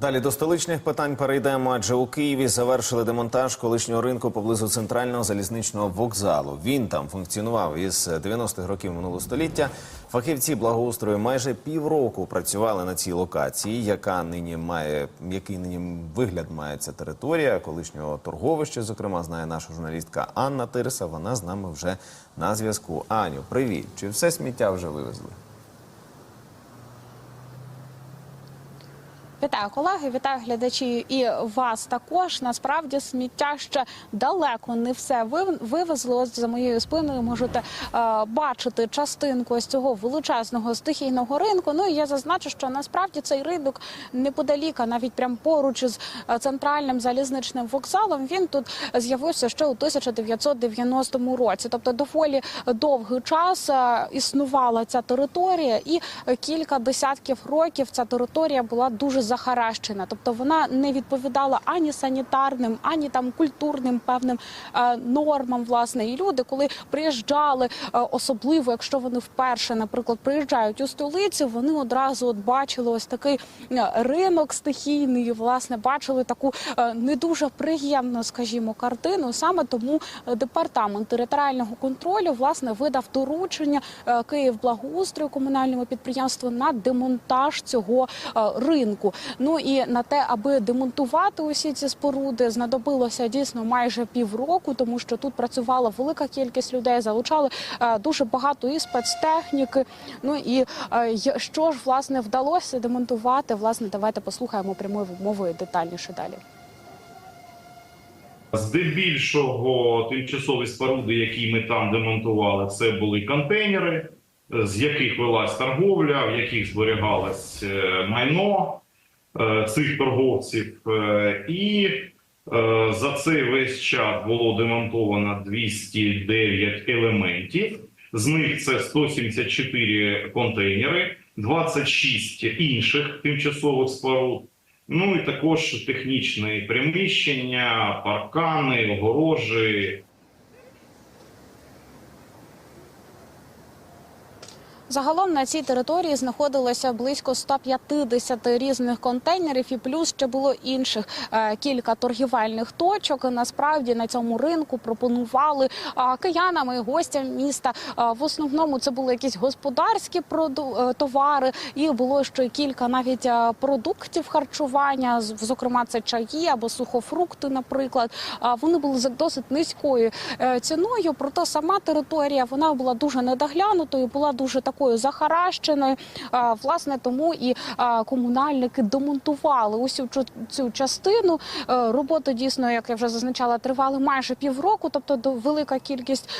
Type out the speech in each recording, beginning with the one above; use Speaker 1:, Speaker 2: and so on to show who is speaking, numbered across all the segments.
Speaker 1: Далі до столичних питань перейдемо, адже у Києві завершили демонтаж колишнього ринку поблизу центрального залізничного вокзалу. Він там функціонував із 90-х років минулого століття. Фахівці благоустрою майже півроку працювали на цій локації, яка нині має який нині вигляд має ця територія колишнього торговища. Зокрема, знає наша журналістка Анна Тириса. Вона з нами вже на зв'язку. Аню, привіт! Чи все сміття вже вивезли?
Speaker 2: Вітаю колеги, вітаю глядачі і вас також. Насправді сміття ще далеко не все вив- вивезли. Ось за моєю спиною можете е, бачити частинку ось цього величезного стихійного ринку. Ну і я зазначу, що насправді цей ринок неподалік, а навіть прямо поруч із е, центральним залізничним вокзалом. Він тут з'явився ще у 1990 році. Тобто доволі довгий час е, існувала ця територія, і кілька десятків років ця територія була дуже захаращена. Тобто вона не відповідала ані санітарним, ані там культурним певним е, нормам. Власне, і люди, коли приїжджали, е, особливо якщо вони вперше, наприклад, приїжджають у столицю, вони одразу от бачили ось такий е, ринок стихійний. Власне, бачили таку не дуже приємну, скажімо, картину. Саме тому департамент територіального контролю власне видав доручення е, Київблагоустрою комунальному підприємству на демонтаж цього ринку. Ну і на те, аби демонтувати усі ці споруди, знадобилося дійсно майже півроку, тому що тут працювала велика кількість людей, залучали е, дуже багато і спецтехніки. Ну і е, що ж власне вдалося демонтувати? Власне, давайте послухаємо прямою мовою детальніше далі.
Speaker 3: Здебільшого тимчасові споруди, які ми там демонтували, це були контейнери, з яких велась торговля, в яких зберігалось е, майно цих торговців. Е, І е, за цей весь час було демонтовано 209 елементів. З них це 174 контейнери, 26 інших тимчасових споруд. Ну і також технічне приміщення, паркани, огорожі,
Speaker 2: Загалом на цій території знаходилося близько 150 різних контейнерів, і плюс ще було інших е, кілька торгівельних точок. Насправді на цьому ринку пропонували а, киянам і гостям міста. В основному це були якісь господарські е, товари, і було ще кілька навіть е, продуктів харчування, зокрема це чаї або сухофрукти, наприклад. Вони були за досить низькою е, ціною. Проте сама територія вона була дуже недоглянутою, була дуже такою захаращеною. Власне, тому і комунальники демонтували усю цю частину. Е, Роботи дійсно, як я вже зазначала, тривали майже півроку. Тобто, велика кількість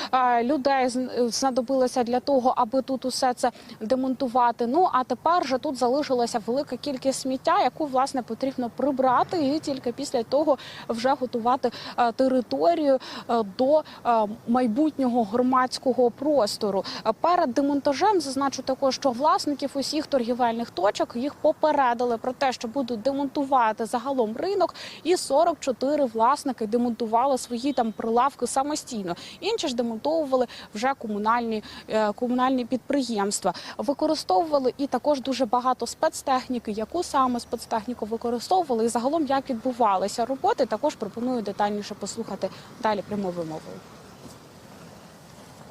Speaker 2: людей знадобилася для того, аби тут усе це демонтувати. Ну а тепер же тут залишилася велика кількість сміття, яку власне потрібно прибрати, і тільки після того вже готувати територію е, до е, майбутнього громадського простору. Перед демонтажем зазначу також, що власників усіх торгівельних точок їх попередили про те, що будуть демонтувати загалом ринок, і 44 власники демонтували свої там прилавки самостійно. Інші ж демонтовували вже комунальні е, комунальні підприємства. Використовували і також дуже багато спецтехніки. Яку саме спецтехніку використовували, і загалом як відбувалися роботи, також пропоную детальніше послухати далі прямовою мовою.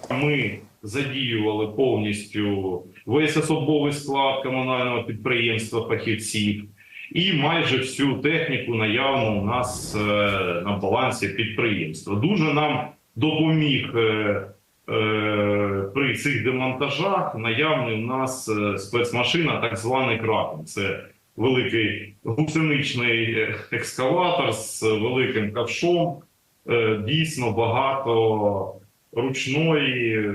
Speaker 3: Ми задіювали повністю весь особовий склад комунального підприємства фахівців і майже всю техніку наявну у нас е, на балансі підприємства. Дуже нам допоміг е, е, при цих демонтажах наявний у нас спецмашина, так званий кракен. Це великий гусеничний екскаватор з великим ковшом. Дійсно багато ручної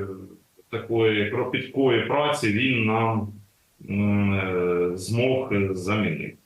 Speaker 3: такої кропіткої праці він нам е, змог замінити.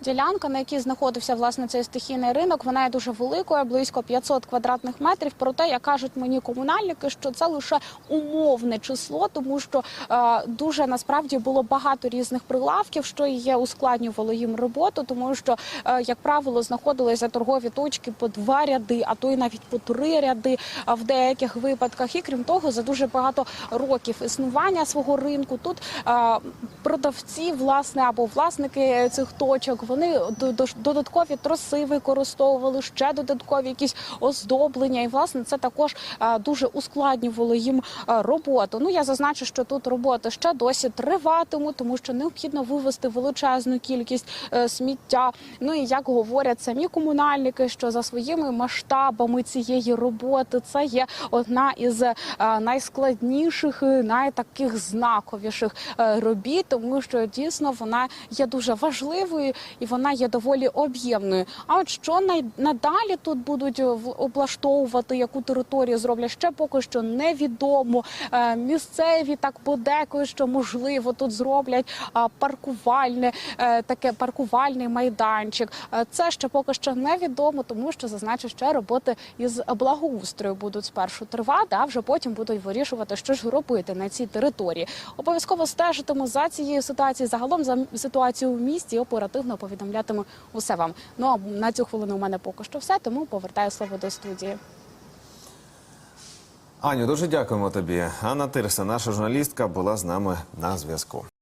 Speaker 2: Ділянка, на якій знаходився власне цей стихійний ринок, вона є дуже великою, близько 500 квадратних метрів. Проте, як кажуть мені комунальники, що це лише умовне число, тому що е, дуже насправді було багато різних прилавків, що є ускладнювало їм роботу, тому що, е, як правило, знаходилися торгові точки по два ряди, а то й навіть по три ряди в деяких випадках. І крім того, за дуже багато років існування свого ринку тут е, продавці, власне, або власники цих точок, вони до- до- додаткові троси використовували, ще додаткові якісь оздоблення. І власне це також е, дуже ускладнювало їм е, роботу. Ну я зазначу, що тут роботи ще досі триватимуть, тому що необхідно вивезти величезну кількість е, сміття. Ну і як говорять самі комунальники, що за своїми масштабами цієї роботи це є одна із найскладніших, найтаких знаковіших робіт, тому що дійсно вона є дуже важливою і вона є доволі об'ємною. А от що надалі тут будуть е, облаштовувати, яку територію зроблять, ще поки що невідомо. Е, Місцеві так подекують, що можливо тут зроблять паркувальне е, таке паркувальний майданчик. Це ще поки що невідомо, тому що зазначу, що роботи із благоустрою будуть спершу тривати, а вже потім будуть вирішувати, що ж робити на цій території. Обов'язково стежитиму за цією ситуацією, загалом за ситуацією в місті оперативно повідомлятиму усе вам. Ну а на цю хвилину у мене поки що все, тому повертаю слово до студії.
Speaker 1: Аню, дуже дякуємо тобі. Анна Тирса, наша журналістка, була з нами на зв'язку.